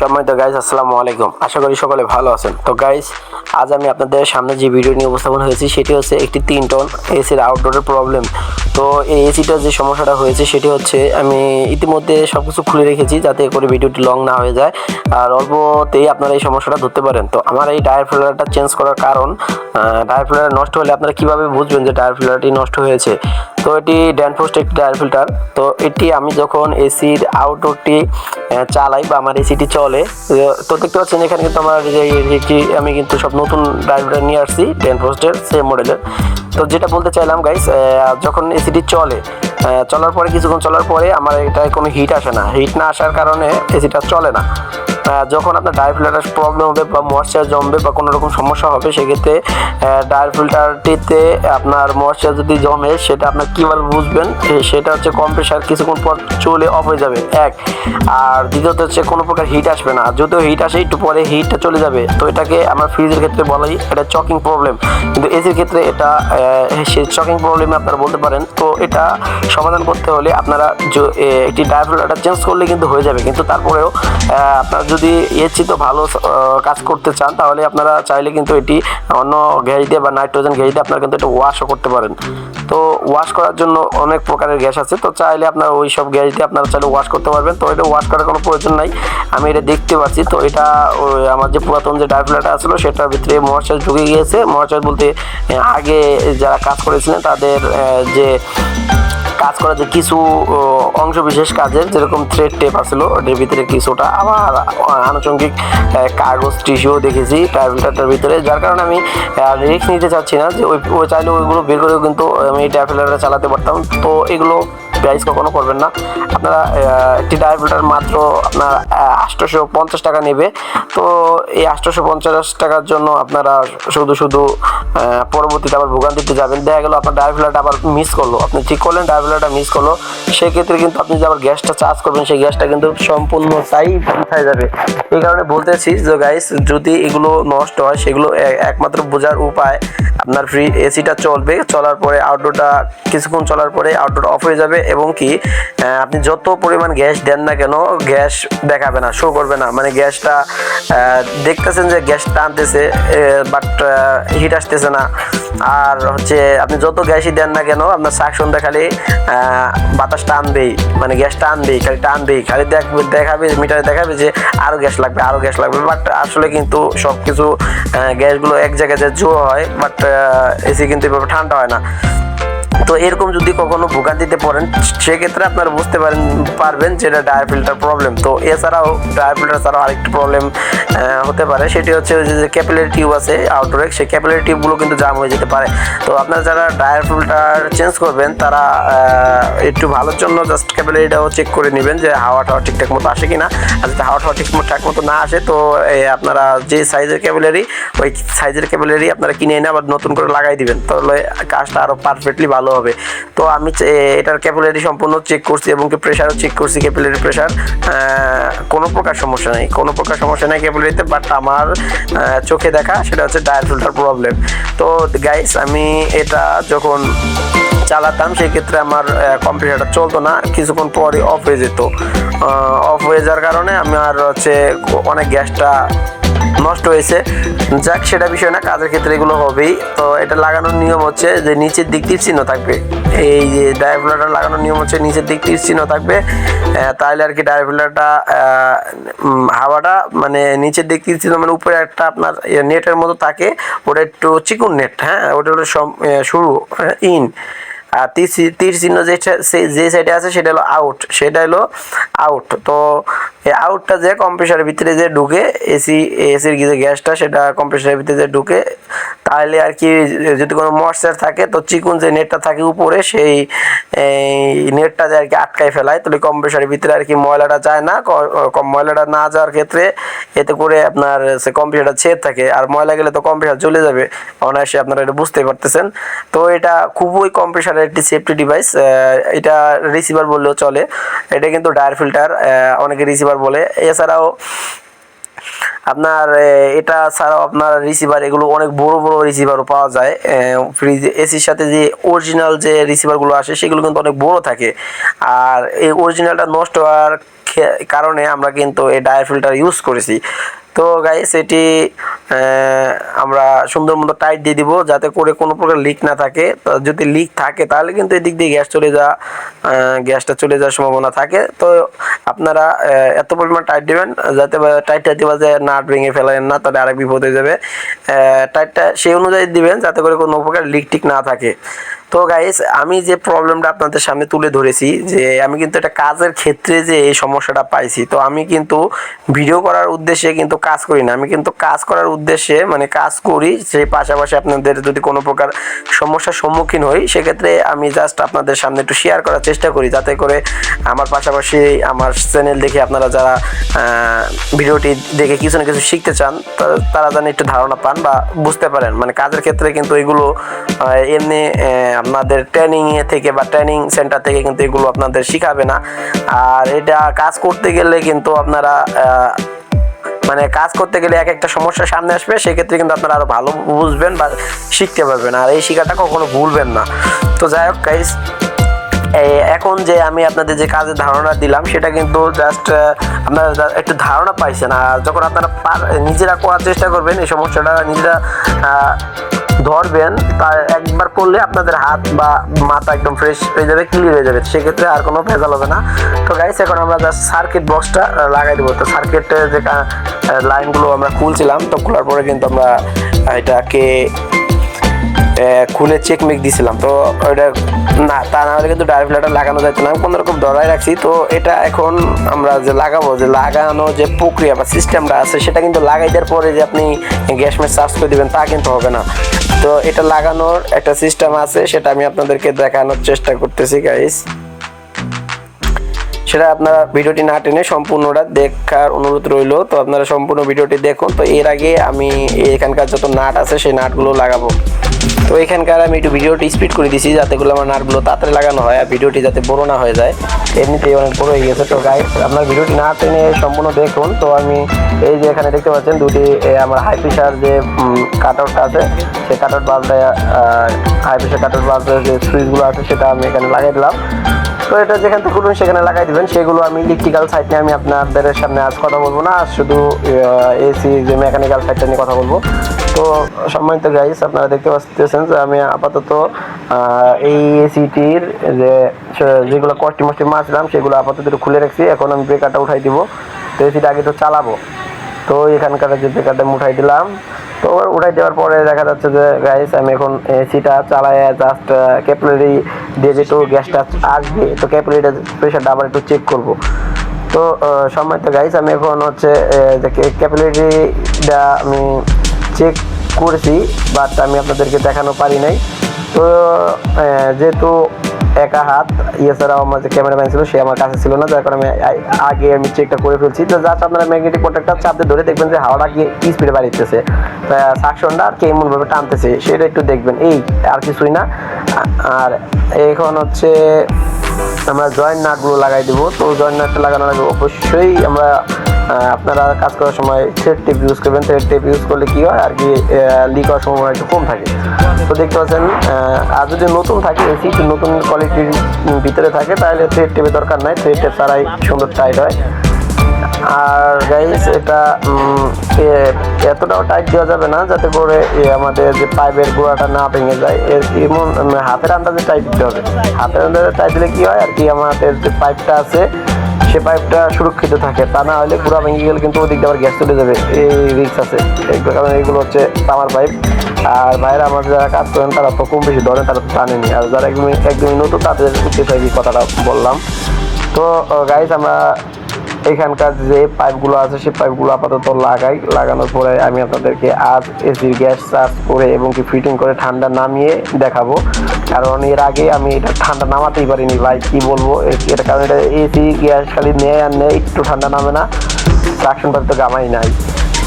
সম্মানিত গাইজ আসসালামু আলাইকুম। আশা করি সকলে ভালো আছেন। তো গাইজ আজ আমি আপনাদের সামনে যে ভিডিও নিয়ে উপস্থাপন হয়েছি, সেটি হচ্ছে একটি তিন টন এসির আউটডোরের প্রবলেম তো এই এসিটার যে সমস্যাটা হয়েছে, সেটি হচ্ছে আমি ইতিমধ্যে সব কিছু খুলে রেখেছি, যাতে করে ভিডিওটি লং না হয়ে যায়। আর অল্পতেই আপনারা এই সমস্যাটা ধরতে পারেন। তো আমার এই টায়ার ফিল্টারটা চেঞ্জ করার কারণ টায়ার ফিল্টার নষ্ট হলে আপনারা কীভাবে বুঝবেন যে টায়ার ফিল্টারটি নষ্ট হয়েছে? তো এটি ড্যানফোস্ট একটি টায়ার ফিল্টার তো এটি আমি যখন এসির আউটডোরটি চালাই বা আমার এসিটি চলে তো দেখতে পাচ্ছেন, এখানে কিন্তু আমার যে একটি আমি কিন্তু সব নতুন ড্রাইভার নিয়ে আসছি টেন পোস্টের সেম মডেলের তো যেটা বলতে চাইলাম গাইস যখন এসিটি চলে চলার পরে, কিছুক্ষণ চলার পরে আমার এটায় কোনো হিট আসে না। হিট না আসার কারণে এসিটা চলে না। যখন আপনার ডায়ার ফিল্টারের প্রবলেম হবে বা ময়েশ্চার জমবে বা কোনো রকম সমস্যা হবে, সেক্ষেত্রে ডায়ার ফিল্টারটিতে আপনার ময়েশ্চার যদি জমে, সেটা আপনার কীভাবে বুঝবেন? সেটা হচ্ছে কম্প্রেসার কিছুক্ষণ পর চলে অফ হয়ে যাবে, এক। আর দ্বিতীয়ত হচ্ছে কোনো প্রকার হিট আসবে না। যদিও হিট আসে, একটু পরে হিটটা চলে যাবে। তো এটাকে আমার ফ্রিজের ক্ষেত্রে বলাই এটা চকিং প্রবলেম কিন্তু এসির ক্ষেত্রে এটা সে চকিং প্রবলেমে আপনারা বলতে পারেন। তো এটা সমাধান করতে হলে আপনারা একটি ডায়ার চেঞ্জ করলে কিন্তু হয়ে যাবে। কিন্তু তারপরেও আপনারা যদি এর তো ভালো কাজ করতে চান, তাহলে আপনারা চাইলে কিন্তু এটি অন্য গ্যাস দিয়ে বা নাইট্রোজেন গ্যাস দিয়ে আপনারা কিন্তু এটা ওয়াশও করতে পারেন। তো ওয়াশ করার জন্য অনেক প্রকারের গ্যাস আছে। তো চাইলে আপনারা ওই সব গ্যাস দিয়ে আপনারা চাইলে ওয়াশ করতে পারবেন। তো এটা ওয়াশ করার কোনো প্রয়োজন নাই। আমি এটা দেখতে পাচ্ছি। তো এটা আমার যে পুরাতন যে ডায়াফিলাটা আসলো সেটার ভিতরে মহাশয় ঢুকে গিয়েছে। মহাশয় বলতে, আগে যারা কাজ করেছিলেন, তাদের যে কাজ করা যে কিছু অংশ বিশেষ কাজের যেরকম থ্রেড টেপ আসলো, ওটার ভিতরে কিছুটা আবার আনুষঙ্গিক কাগজ টিস্যুও দেখেছি ট্রাভেলারটার ভিতরে, যার কারণে আমি রিস্ক নিতে চাচ্ছি না যে ওই চাইলে ওইগুলো বের করেও কিন্তু আমি ট্রাভেলারটা চালাতে পারতাম। তো এগুলো প্রাইস কখনো করবেন না। আপনারা একটি ডায়াফিল্টার মাত্র আপনার আটশোশো পঞ্চাশ টাকা নেবে। তো এই আটশোশো পঞ্চাশ টাকার জন্য আপনারা শুধু শুধু পরবর্তীতে আবার ভোগান্তিতে যাবেন। দেখা গেলো আপনার ডায়াফিলারটা আবার মিস করল। আপনি ঠিক করলেন ডায়াফিলারটা মিস করল। সেক্ষেত্রে কিন্তু আপনি যে আবার গ্যাসটা চার্জ করবেন, সেই গ্যাসটা কিন্তু সম্পূর্ণটাই উঠায় যাবে। এই কারণে বলতেছি যে গাইস যদি এগুলো নষ্ট হয়, সেগুলো একমাত্র বোঝার উপায় আপনার ফ্রি এসিটা চলবে। চলার পরে আউটডোরটা কিছুক্ষণ চলার পরে আউটডোর অফ হয়ে যাবে এবং কি আপনি যত পরিমাণ গ্যাস দেন না কেন গ্যাস দেখাবে না শো করবে না। মানে গ্যাসটা দেখতেছেন যে গ্যাস টানতেছে বাট হিট আসতেছে না। আর হচ্ছে আপনি যত গ্যাসই দেন না কেন আপনার সাকশন দেখালে আহ, বাতাস টানবেই। মানে গ্যাস টানবেই খালি টানবেই। খালি দেখবে দেখাবে মিটারে দেখাবে যে আরও গ্যাস লাগবে আরও গ্যাস লাগবে। বাট আসলে কিন্তু সব কিছু গ্যাসগুলো এক জায়গায় যে জো হয় বাট এসি কিন্তু এভাবে ঠান্ডা হয় না। তো এরকম যদি কখনো ভোগান্তিতে পড়েন, সেক্ষেত্রে আপনারা বুঝতে পারেন, পারবেন যে এটা ডায়ার ফিল্টার প্রবলেম তো এছাড়াও ডায়ার ফিল্টার ছাড়াও আরেকটি প্রবলেম হতে পারে। সেটি হচ্ছে ওই যে ক্যাপিলারি টিউব আছে আউটডোরে সেই ক্যাপিলারি টিউবগুলো কিন্তু জাম হয়ে যেতে পারে। তো আপনারা যারা ডায়ার ফিল্টার চেঞ্জ করবেন, তারা একটু ভালোর জন্য জাস্ট ক্যাপিলারিটাও চেক করে নেবেন যে হাওয়া টাওয়া ঠিকঠাক মতো আসে কিনা। আর যদি হাওয়া টাওয়া ঠিকঠাক মতো না আসে, তো আপনারা যে সাইজের ক্যাপিলারি ওই সাইজের ক্যাপিলারি আপনারা কিনে এনে আবার নতুন করে লাগাই দিবেন। তাহলে কাজটা আরও পারফেক্টলি ভালো হবে। তো আমি এটার ক্যাপিলারি সম্পূর্ণ চেক করছি এবং কি প্রেশারও চেক করছি ক্যাপিলারি প্রেশার কোনো প্রকার সমস্যা নেই, কোনো প্রকার সমস্যা নেই ক্যাপিলারিতে বাট আমার চোখে দেখা সেটা হচ্ছে ফিল্টার প্রবলেম তো গাইস আমি এটা যখন চালাতাম সেই ক্ষেত্রে আমার কম্পিউটারটা চলতো না, কিছুক্ষণ পরই অফ হয়ে যেত। অফ হয়ে যাওয়ার কারণে আমার হচ্ছে অনেক গ্যাসটা নষ্ট হয়েছে। যাক, সেটা বিষয় না, কাজের ক্ষেত্রে এগুলো হবেই। তো এটা লাগানোর নিয়ম হচ্ছে যে নিচের দিক তীর চিহ্ন থাকবে। এই যে ডায়াফিলারটা লাগানোর নিয়ম হচ্ছে নিচের দিক তীর চিহ্ন থাকবে। তাহলে আর কি ডায়াফিলারটা হাওয়াটা মানে নিচের দিক তীর চিহ্ন মানে উপরে একটা আপনার নেটের মতো থাকে। ওটা একটু চিকুন নেট হ্যাঁ? ওটা হলো শুরু ইন। আর তীর তীর চিহ্ন যে সাইডে আছে, সেটা হলো আউট সেটা হলো আউট তো এই আউটটা যে কম্প্রেসারের ভিতরে যে ঢুকে এসি এসির যে গ্যাসটা, সেটা কম্প্রেসারের ভিতরে যে ঢুকে, তাহলে আর কি যদি কোনো ময়েশ্চার থাকে, তো চিকুন যে নেটটা থাকে উপরে, সেই নেটটা যে আর কি আটকায় ফেলায়, তাহলে কম্প্রেসারের ভিতরে আর কি ময়লাটা যায় না। ময়লাটা না যাওয়ার ক্ষেত্রে এতে করে আপনার সে কম্পিউটারটা ছেদ থাকে। আর ময়লা গেলে তো কম্পিউটার চলে যাবে। অনায়াসে আপনারা এটা বুঝতে পারতেছেন। তো এটা খুবই কম্প্রেসারের একটি সেফটি ডিভাইস এটা রিসিভার বললেও চলে। এটা কিন্তু ডায়ার ফিল্টার অনেকে রিসিভার বলে। এছাড়াও আপনার এটা ছাড়াও আপনার রিসিভার এগুলো অনেক বড় বড় রিসিভারও পাওয়া যায়। ফ্রিজ এসির সাথে যে অরিজিনাল যে রিসিভারগুলো আসে, সেগুলো কিন্তু অনেক বড় থাকে। আর এই অরিজিনালটা নষ্ট হওয়ার কারণে আমরা কিন্তু এই ডায়ার ফিল্টার ইউজ করেছি। তো গাইস এটি আমরা সুন্দর মতো টাইট দিয়ে দিব যাতে করে কোনো প্রকার লিক না থাকে। তো যদি লিক থাকে তাহলে কিন্তু এদিক দিয়ে গ্যাস চলে যা আহ, গ্যাসটা চলে যাওয়ার সম্ভাবনা থাকে। তো আপনারা এত পরিমাণ টাইট দিবেন যাতে টাইট টাইটটা দিবা যে নাট ভেঙে ফেলেন না তাহলে আরেক বিপদ হয়ে যাবে। টাইটটা সেই অনুযায়ী দিবেন যাতে করে কোনো প্রকার লিক টিক না থাকে। তো গাইস আমি যে প্রবলেমটা আপনাদের সামনে তুলে ধরেছি যে আমি কিন্তু একটা কাজের ক্ষেত্রে যে এই সমস্যাটা পাইছি তো আমি কিন্তু ভিডিও করার উদ্দেশ্যে কিন্তু কাজ করি না। আমি কিন্তু কাজ করার উদ্দেশ্যে মানে কাজ করি, সেই পাশাপাশি আপনাদের যদি কোনো প্রকার সমস্যার সম্মুখীন হই, সেক্ষেত্রে আমি জাস্ট আপনাদের সামনে একটু শেয়ার করার চেষ্টা করি, যাতে করে আমার পাশাপাশি আমার চ্যানেল দেখে আপনারা যারা ভিডিওটি দেখে কিছু না কিছু শিখতে চান, তারা যেন একটু ধারণা পান বা বুঝতে পারেন। মানে কাজের ক্ষেত্রে কিন্তু এগুলো এমনি আপনাদের ট্রেনিং থেকে বা ট্রেনিং সেন্টার থেকে কিন্তু এগুলো আপনাদের শিখাবে না। আর এটা কাজ করতে গেলে কিন্তু আপনারা মানে কাজ করতে গেলে এক একটা সমস্যা সামনে আসবে, সেক্ষেত্রে কিন্তু আপনারা আরও ভালো বুঝবেন বা শিখতে পারবেন। আর এই শিখাটা কখনো ভুলবেন না। তো যাই হোক গাইস এখন যে আমি আপনাদের যে কাজের ধারণা দিলাম, সেটা কিন্তু জাস্ট আপনারা একটু ধারণা পাইছেন। আর যখন আপনারা নিজেরা করার চেষ্টা করবেন, এই সমস্যাটা নিজেরা ধরবেন তা একবার করলে আপনাদের হাত বা মাথা একদম ফ্রেশ হয়ে যাবে ক্লিয়ার হয়ে যাবে। সেক্ষেত্রে আর কোনো ভেজাল হবে না। তো গাইস এখন আমরা জাস্ট সার্কিট বক্সটা লাগাই দেবো। তো সার্কিটের যে লাইনগুলো আমরা খুলছিলাম, তো খোলার পরে কিন্তু আমরা এটাকে খুলে চেক মেক দিছিলাম। তো ওইটা না, তা না হলে কিন্তু ডায়ার লাগানো যাইতো না। কোনো রকম ধরাই রাখছি। তো এটা এখন আমরা যে লাগাবো, যে লাগানো যে প্রক্রিয়া বা সিস্টেমটা আছে, সেটা কিন্তু লাগাই দেওয়ার পরে যে আপনি গ্যাস মেস চার্জ করে দিবেন, তা কিন্তু হবে না। তো এটা লাগানোর একটা সিস্টেম আছে সেটা আমি আপনাদেরকে দেখানোর চেষ্টা করতেছি গাইস সেটা আপনারা ভিডিওটি না টেনে সম্পূর্ণটা দেখার অনুরোধ রইল। তো আপনারা সম্পূর্ণ ভিডিওটি দেখুন। তো এর আগে আমি এখানকার যত নাট আছে, সেই নাটগুলো লাগাবো। তো এখানকার আমি একটু ভিডিওটি স্পিড করে দিছি যাতে করে আমার নাটগুলো তাড়াতাড়ি লাগানো হয় আর ভিডিওটি যাতে বড় না হয়ে যায়। এমনিতেই অনেক বড় হয়ে গেছে। তো গাইড আপনার ভিডিওটি না টেনে সম্পূর্ণ দেখুন। তো আমি এই যে এখানে দেখতে পাচ্ছেন দুটি আমার হাই প্রেশার যে কাট আউটটা আছে, সেই কাট আউট বাল্বটা হাই প্রেশার কাট আউট বাল্বের যে সুইচগুলো আছে, সেটা আমি এখানে লাগাই দিলাম। তো এটা যেখান থেকে খুলবেন সেখানে লাগাই দিবেন। সেগুলো আমি ইলেকট্রিক্যাল সাইড নিয়ে আমি আপনাদের সামনে আজ কথা বলব না শুধু এসি যে মেকানিক্যাল সাইডটা নিয়ে কথা বলব। তো সম্মানিত গাইস আপনারা দেখতে পাচ্ছেন যে আমি আপাতত এই এসিটির যে যেগুলো কষ্টি মষ্টি মারছিলাম সেগুলো আপাতত খুলে রাখছি। এখন আমি ব্রেকারটা উঠাই দিব। তো এসিটা আগে তো চালাবো। তো এখানকার যে ব্রেকারটা উঠাই দিলাম। তো উঠাই দেওয়ার পরে দেখা যাচ্ছে যে গাইস আমি এখন এসিটা চালায় জাস্ট ক্যাপিলারি দিয়ে যেহেতু গ্যাসটা আসবে, তো ক্যাপিলারিটা প্রেশারটা আবার একটু চেক করব। তো সময় তো গাইস আমি এখন হচ্ছে যে ক্যাপিলারিটা আমি চেক করেছি বাট আমি আপনাদেরকে দেখানো পারি নাই। তো যেহেতু একা হাত এছাড়াও আমার যে ক্যামেরাম্যান ছিল, সে আমার কাছে ছিল না, যার কারণে আমি আগে আমি চেকটা করে ফেলছি। তো জাস্ট আপনারা ম্যাগনেটিক প্রোটেক্টটা চাপ দিয়ে ধরে দেখবেন যে হাওয়াটা কি কি স্পিডে বাড়িতেছে সাকশনটা আর কেমন ভাবে টানতেছে, সেটা একটু দেখবেন। এই আর কিছুই না। আর এখন হচ্ছে আমরা জয়েন্ট নাটগুলো লাগাই দেবো। তো জয়েন্ট নাটটা লাগানোর আগে অবশ্যই আমরা আপনারা কাজ করার সময় থ্রেড টেপ ইউজ করবেন। থ্রেড টেপ ইউজ করলে কি হয়? আর কি লিক হওয়ার সম্ভাবনা একটু কম থাকে। তো দেখতে পাচ্ছেন আর যদি নতুন থাকে এসি একটু নতুন কোয়ালিটির ভিতরে থাকে, তাহলে থ্রেড টেপের দরকার নাই। থ্রেড টেপ ছাড়াই সুন্দর টাইট হয়। আর গাইস এটা এতটাও টাইট দেওয়া যাবে না, যাতে করে আমাদের যে পাইপের গোড়াটা না ভেঙে যায়। এর এমন হাতের আন্দাজে টাইট দিতে হবে। হাতের আন্দাজে টাইট দিলে কি হয়? আর কি, আমাদের যে পাইপটা আছে সে পাইপটা সুরক্ষিত থাকে। তা না হলে পুরো ভেঙে গেলে কিন্তু ওদিক আবার গ্যাস চলে যাবে। এই রিক্স আছে। এগুলো কারণ এগুলো হচ্ছে তামার পাইপ আর বাইরে আমাদের যারা কাজ করেন, তারা তো কম বেশি ধরেন, তারা তো জানেনি আর যারা একদমই একদমই নতুন, তাদের উদ্দেশ্যে কথাটা বললাম। তো গাইজ আমরা এখানকার যে পাইপগুলো আছে, সেই পাইপগুলো আপাতত লাগাই। লাগানোর পরে আমি আপনাদেরকে আজ এসির গ্যাস চার্জ করে এবং কি ফিটিং করে ঠান্ডা নামিয়ে দেখাবো। কারণ এর আগে আমি এটা ঠান্ডা নামাতেই পারিনি, ভাই, কি বলব? এটা কারণ এটা এসি গ্যাস খালি নেয় আর নেয়, একটু ঠান্ডা নামে না। সাকশন পাইপ তো গামাই নাই।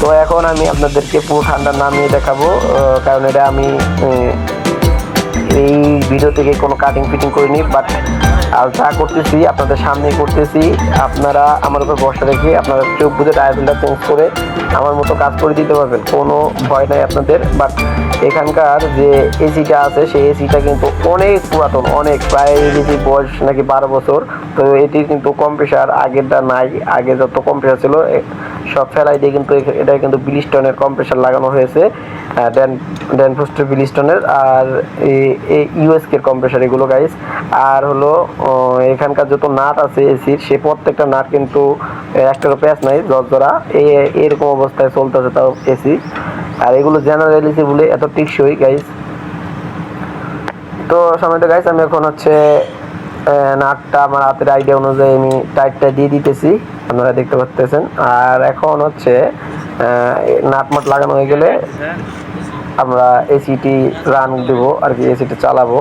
তো এখন আমি আপনাদেরকে পুরো ঠান্ডা নামিয়ে দেখাবো কারণ এটা আমি এই ভিডিও থেকে কোনো কাটিং ফিটিং করিনি বাট আর যা করতেছি, আপনাদের সামনেই করতেছি। আপনারা আমার উপর ভরসা রেখে আপনারা চোখ বুঝে ফিল্টার চেঞ্জ করে আমার মতো কাজ করে দিতে পারবেন। কোনো ভয় নাই আপনাদের। বাট এখানকার যে এসিটা আছে, সেই এসিটা কিন্তু অনেক পুরাতন, অনেক প্রায় এসির বয়স নাকি বারো বছর। তো এটি কিন্তু কম্প্রেসার আগেরটা নাই, আগে যত কম্প্রেসার ছিল সব ফেলাই দিয়ে কিন্তু এটা কিন্তু বিলিস্টনের কম্প্রেসার লাগানো হয়েছে ড্যান ড্যান পোস্টের বিলিস্টনের আর ইউএসকে কম্প্রেসার এগুলো গাইস আর হলো এখানকার যত নাট আছে এসির সে প্রত্যেকটা নাট কিন্তু একটারও প্যাচ নাই দশ জোড়া এ- এরকম অবস্থায় চলতেছে তাও এসি আর এগুলো জেনারেল এসি বলে এত টিকসই গাইস তো সময় তো গাইস আমি এখন হচ্ছে নাটটা আমার হাতের আইডিয়া অনুযায়ী আমি টাইটটা দিয়ে দিতেছি আপনারা দেখতে পাচ্তেছেন আর এখন হচ্ছে আহ, নাট মাট লাগানো হয়ে গেলে আমরা এসিটি রান দেবো আর কি এসিটা চালাবো।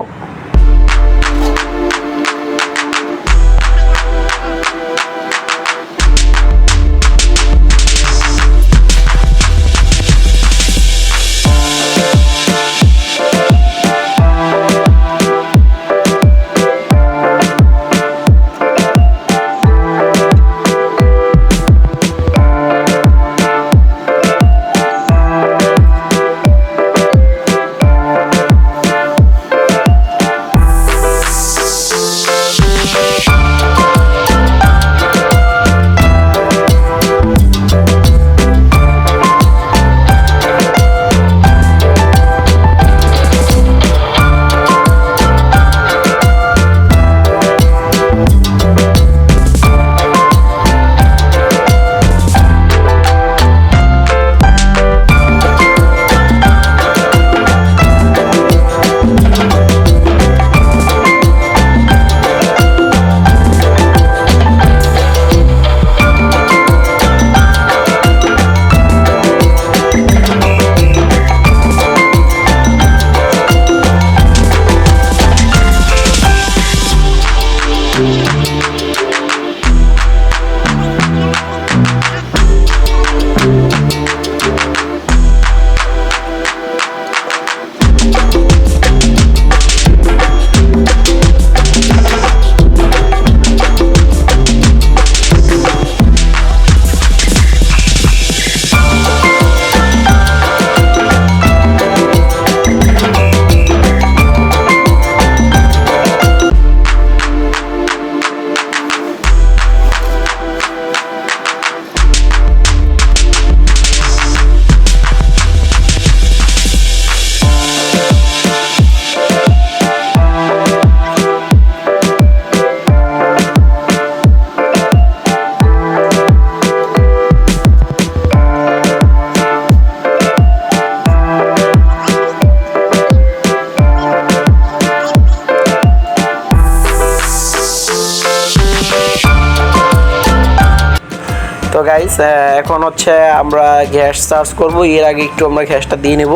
তো গাইস এখন হচ্ছে আমরা গ্যাস চার্জ করব। এর আগে একটু আমরা গ্যাসটা দিয়ে নেব।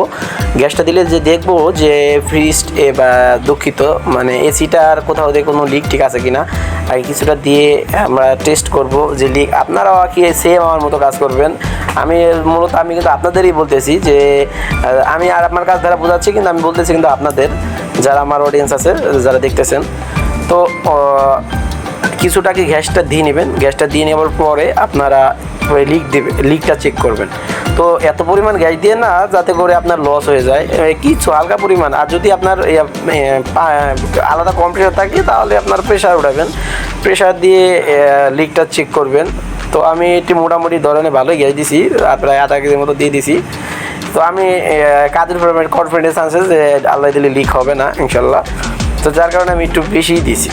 গ্যাসটা দিলে যে দেখব যে ফ্রিজ বা দুঃখিত মানে এসিটার কোথাও দিয়ে কোনো লিক ঠিক আছে কি না আগে কিছুটা দিয়ে আমরা টেস্ট করব যে লিক আপনারাও কি সেম আমার মতো কাজ করবেন? আমি মূলত, আমি কিন্তু আপনাদেরই বলতেছি যে আমি আর আপনার কাজ দ্বারা বোঝাচ্ছি, কিন্তু আমি বলতেছি কিন্তু আপনাদের, যারা আমার অডিয়েন্স আছে, যারা দেখতেছেন। তো আহ, কিছুটা কি গ্যাসটা দিয়ে নেবেন। গ্যাসটা দিয়ে নেওয়ার পরে আপনারা ওই লিক দেবে লিকটা চেক করবেন। তো এত পরিমাণ গ্যাস দিয়ে না যাতে করে আপনার লস হয়ে যায়। কিছু হালকা পরিমাণ। আর যদি আপনার আলাদা কম্প্রেসার থাকে তাহলে আপনার প্রেশার উঠাবেন। প্রেশার দিয়ে লিকটা চেক করবেন। তো আমি এটি মোটামুটি ধরনের ভালোই গ্যাস দিছি। আর প্রায় আধা কেজির মতো দিয়ে দিছি। তো আমি কাজের উপর কনফিডেন্স আছে যে আল্লাহ দিলে লিক হবে না ইনশাল্লাহ। তো যার কারণে আমি একটু বেশিই দিছি।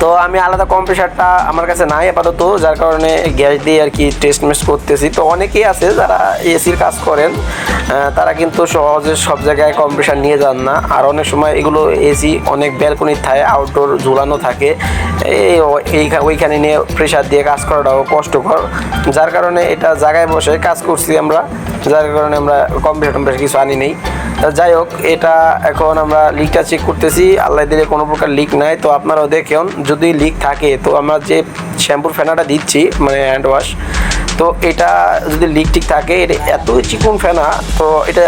তো আমি আলাদা কম্প্রেসারটা আমার কাছে নাই, আপাতত, যার কারণে গ্যাস দিয়ে আর কি টেস্ট মেস্ট করতেছি। তো অনেকেই আছে যারা এসির কাজ করেন তারা কিন্তু সহজে সব জায়গায় কম্প্রেসার নিয়ে যান না। আর অনেক সময় এগুলো এসি অনেক ব্যালকনির থাকে আউটডোর ঝুলানো থাকে। এই ওইখানে নিয়ে প্রেশার দিয়ে কাজ করাটাও কষ্টকর। যার কারণে এটা জায়গায় বসে কাজ করছি আমরা, যার কারণে আমরা কম্প্রেসার টম্প্রেসার কিছু আনি নেই। যাই হোক, এটা এখন আমরা লিকটা চেক করতেছি। আল্লাহ দিলে কোনো প্রকার লিক নাই। তো আপনারাও দেখুন যদি লিক থাকে, তো আমরা যে শ্যাম্পুর ফেনাটা দিচ্ছি মানে হ্যান্ড ওয়াশ তো এটা যদি লিক ঠিক থাকে, এটা এত চিকুন ফেনা, তো এটা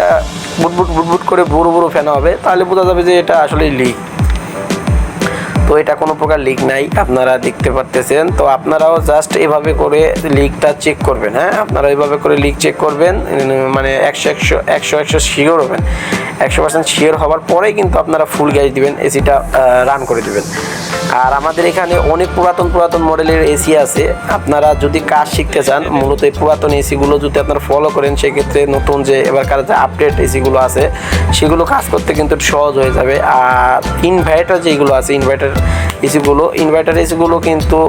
বুটবুট বুটবুট করে বড়ো বড়ো ফেনা হবে, তাহলে বোঝা যাবে যে এটা আসলে লিক তো এটা কোনো প্রকার লিক নাই, আপনারা দেখতে পারতেছেন। তো আপনারাও জাস্ট এভাবে করে লিকটা চেক করবেন হ্যাঁ? আপনারা এভাবে করে লিক চেক করবেন মানে একশো একশো একশো একশো শিওর হবেন। একশো পার্সেন্ট শিওর হওয়ার পরেই কিন্তু আপনারা ফুল গ্যাস দিবেন এসিটা রান করে দিবেন। আর আমাদের এখানে অনেক পুরাতন পুরাতন মডেলের এসি আছে। আপনারা যদি কাজ শিখতে চান, মূলত এই পুরাতন এসিগুলো যদি আপনারা ফলো করেন, সেক্ষেত্রে নতুন যে এবারকার যে আপডেট এসিগুলো আছে, সেগুলো কাজ করতে কিন্তু সহজ হয়ে যাবে। আর ইনভার্টার যেগুলো আছে ইনভার্টার এসিগুলো ইনভার্টার এসিগুলো কিন্তু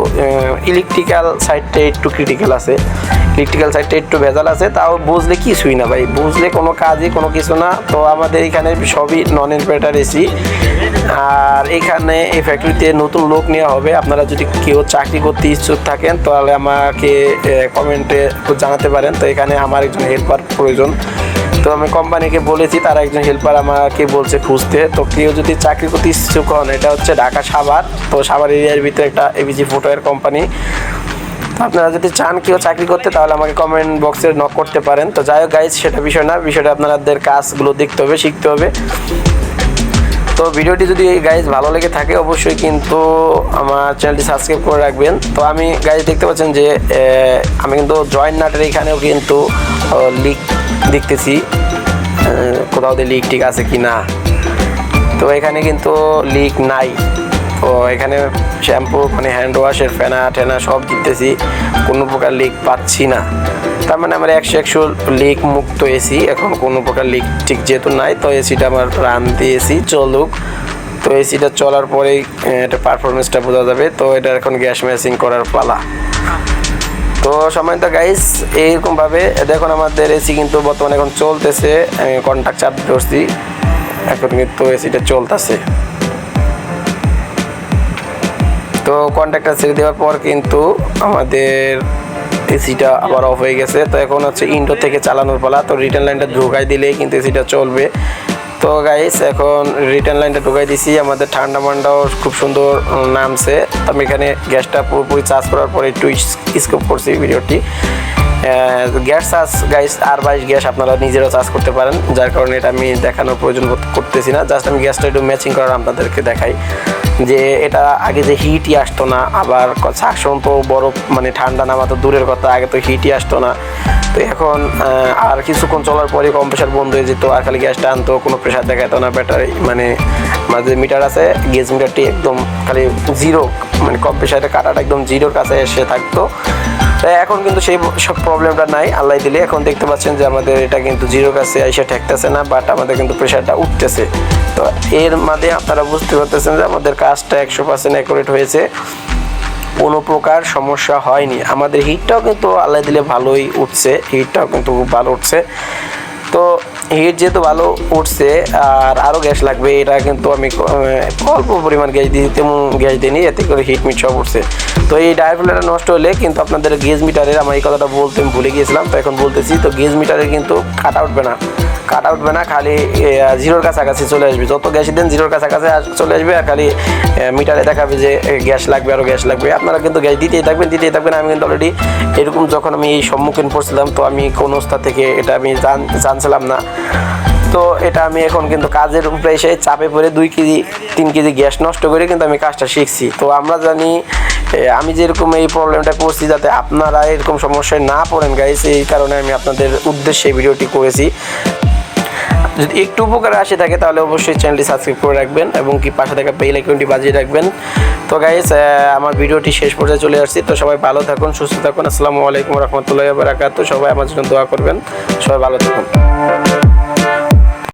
ইলেকট্রিক্যাল সাইডটা একটু ক্রিটিক্যাল আছে। ইলেকট্রিক্যাল সাইডটা একটু ভেজাল আছে, তাও বুঝলে কিছুই না ভাই। বুঝলে কোনো কাজই, কোনো কিছু না। তো আমাদের এখানে সবই নন ইনভার্টার এসি আর এখানে এই ফ্যাক্টরিতে নতুন লোক নেওয়া হবে। আপনারা যদি কেউ চাকরি করতে ইচ্ছুক থাকেন, তাহলে আমাকে কমেন্টে জানাতে পারেন। তো এখানে আমার একজন হেল্পার প্রয়োজন। তো আমি কোম্পানিকে বলেছি, তারা একজন হেল্পার আমাকে বলছে খুঁজতে। তো কেউ যদি চাকরি করতে ইচ্ছুক হন, এটা হচ্ছে ঢাকা সাভার। তো সাভার এরিয়ার ভিতরে একটা এবিজি ফুটওয়্যার কোম্পানি আপনারা যদি চান কেউ চাকরি করতে, তাহলে আমাকে কমেন্ট বক্সে নক করতে পারেন। তো যাই হোক গাইজ সেটা বিষয় না, বিষয়টা আপনাদের কাজগুলো দেখতে হবে, শিখতে হবে। তো ভিডিওটি যদি গাইজ ভালো লেগে থাকে, অবশ্যই কিন্তু আমার চ্যানেলটি সাবস্ক্রাইব করে রাখবেন। তো আমি গাইজ দেখতে পাচ্ছেন যে আমি কিন্তু জয়েন্ট নাটের এখানেও কিন্তু লিক দেখতেছি কোথাও দিয়ে লিক ঠিক আছে কি না তো এখানে কিন্তু লিক নাই। তো এখানে শ্যাম্পু মানে হ্যান্ড ওয়াশের ফেনা টেনা সব দিতেছি। কোনো প্রকার লিক পাচ্ছি না। তার মানে আমার একশো একশো লিক মুক্ত এসি এখন কোনো প্রকার লিক ঠিক যেহেতু নাই, তো এসিটা আমার রান দিয়েছি, চলুক। তো এসিটা চলার পরেই এটা পারফরমেন্সটা বোঝা যাবে। তো এটা এখন গ্যাস ম্যাচিং করার পালা। তো সম্মানিত গাইস এইরকমভাবে, দেখুন আমাদের এসি কিন্তু বর্তমানে এখন চলতেছে কন্ট্যাক্ট চাপ করছি। এখন কিন্তু এসিটা চলতেছে। তো কন্ট্যাক্টটা ছেড়ে দেওয়ার পর কিন্তু আমাদের এসিটা আবার অফ হয়ে গেছে। তো এখন হচ্ছে ইন্ডোর থেকে চালানোর পালা, তো রিটার্ন লাইনটা ঢুকাই দিলেই কিন্তু এসিটা চলবে। তো গাইস এখন রিটার্ন লাইনটা ঢুকাই দিছি। আমাদের ঠান্ডা মান্ডাও খুব সুন্দর নামছে। আমি এখানে গ্যাসটা পুরোপুরি চার্জ করার পরে একটু স্কোপ করছি ভিডিওটি গ্যাস চার্জ গাইস আর বাইশ গ্যাস আপনারা নিজেরাও চার্জ করতে পারেন, যার কারণে এটা আমি দেখানোর প্রয়োজন করতেছি না। জাস্ট আমি গ্যাসটা একটু ম্যাচিং করার আপনাদেরকে দেখাই যে এটা আগে যে হিটই আসতো না, আবার সাকশন তো বরফ মানে ঠান্ডা নামা তো দূরের কথা, আগে তো হিটই আসতো না। তো এখন আর কিছুক্ষণ চলার পরে কম প্রেশার বন্ধ হয়ে যেত, আর খালি গ্যাসটা আনতো, কোনো প্রেশার দেখাতো না ব্যাটারি মানে যে মিটার আছে গ্যাস মিটারটি একদম খালি জিরো মানে কম প্রেশারে কাটাটা একদম জিরোর কাছে এসে থাকতো। এখন কিন্তু সেই সব প্রবলেমটা নাই, আল্লাহ দিলে। এখন দেখতে পাচ্ছেন যে আমাদের এটা কিন্তু জিরো কাছে এসে ঠেকতেছে না বাট আমাদের কিন্তু প্রেশারটা উঠতেছে। তো এর মাঝে আপনারা বুঝতে পারতেছেন যে আমাদের কাজটা একশো পার্সেন্ট অ্যাকুরেট হয়েছে। কোনো প্রকার সমস্যা হয়নি। আমাদের হিটটাও কিন্তু আল্লাহ দিলে ভালোই উঠছে হিটটাও কিন্তু খুব ভালো উঠছে। তো হিট যেহেতু ভালো উঠছে, আর আরও গ্যাস লাগবে, এটা কিন্তু আমি অল্প পরিমাণ গ্যাস দিয়ে, তেমন গ্যাস দিইনি এতে করে হিট মিট সব উঠছে। তো এই ডায়ারফুলারটা নষ্ট হলে কিন্তু আপনাদের গেজ মিটারের, আমার এই কথাটা বলতে আমি ভুলে গিয়েছিলাম, তো এখন বলতেছি, তো গেজ মিটারে কিন্তু কাটা উঠবে না। কাটা উঠবে না, খালি জিরোর কাছাকাছি চলে আসবে। যত গ্যাস দেন জিরোর কাছাকাছি চলে আসবে আর খালি মিটারে দেখাবে যে গ্যাস লাগবে আরও গ্যাস লাগবে। আপনারা কিন্তু গ্যাস দিতেই থাকবেন দিতেই থাকবেন। আমি কিন্তু অলরেডি এরকম যখন আমি এই সম্মুখীন পড়ছিলাম, তো আমি কোন অবস্থা থেকে এটা আমি জান, জানছিলাম না। তো এটা আমি এখন কিন্তু কাজের উপরে এসে চাপে পড়ে দুই কেজি, তিন কেজি গ্যাস নষ্ট করে কিন্তু আমি কাজটা শিখছি। তো আমরা জানি আমি যেরকম এই প্রবলেমটা করছি যাতে আপনারা এরকম সমস্যায় না পড়েন গাইস এই কারণে আমি আপনাদের উদ্দেশ্যে ভিডিওটি করেছি। যদি একটু উপকার আসে থাকে, তাহলে অবশ্যই চ্যানেলটি সাবস্ক্রাইব করে রাখবেন এবং কি পাশে থাকা বেল আইকনটি বাজিয়ে রাখবেন। তো গাইজ আমার ভিডিওটি শেষ পর্যায়ে চলে আসছি। তো সবাই ভালো থাকুন, সুস্থ থাকুন। আসসালামু আলাইকুম রহমতুল্লাহ বারাকাতু সবাই আমার জন্য দোয়া করবেন। সবাই ভালো থাকুন।